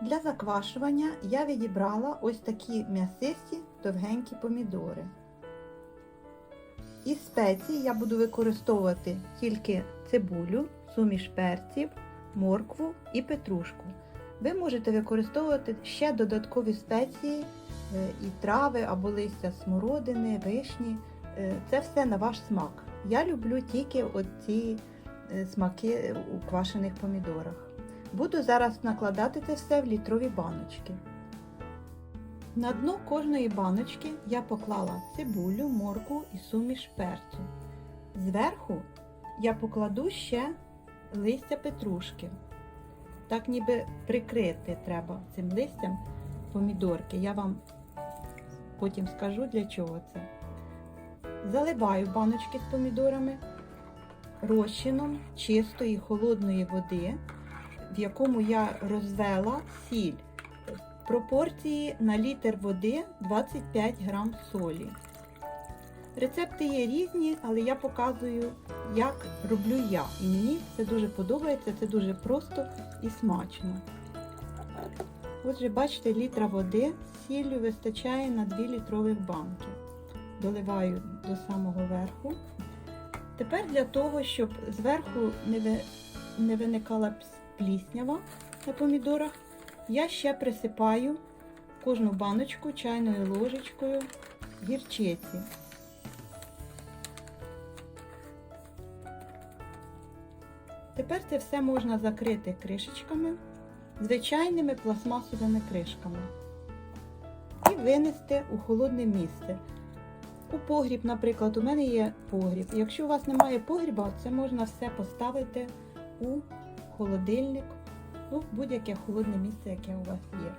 Для заквашування я відібрала ось такі м'ясисті довгенькі помідори. Із спецій я буду використовувати тільки цибулю, суміш перців, моркву і петрушку. Ви можете використовувати ще додаткові спеції е, і трави або листя смородини, вишні. Е, Це все на ваш смак. Я люблю тільки оці е, смаки у квашених помідорах. Буду зараз накладати це все в літрові баночки. На дно кожної баночки я поклала цибулю, морку і суміш перцю. Зверху я покладу ще листя петрушки. Так ніби прикрити треба цим листям помідорки. Я вам потім скажу для чого це. Заливаю баночки з помідорами розчином чистої холодної води, в якому я розвела сіль. В Пропорції на літр води 25 грам солі. Рецепти є різні, але я показую, як роблю я. І мені це дуже подобається, це дуже просто і смачно. Отже, бачите, літра води з сіллю вистачає на 2 літрових банки. Доливаю до самого верху. Тепер для того, щоб зверху не, ви... не виникала пс- пліснява на помідорах, я ще присипаю кожну баночку чайною ложечкою гірчиці. Тепер це все можна закрити кришечками, звичайними пластмасовими кришками і винести у холодне місце. У погріб, наприклад, у мене є погріб. Якщо у вас немає погріба, це можна все поставити у холодильник, ну, будь-яке холодне місце, яке у вас є.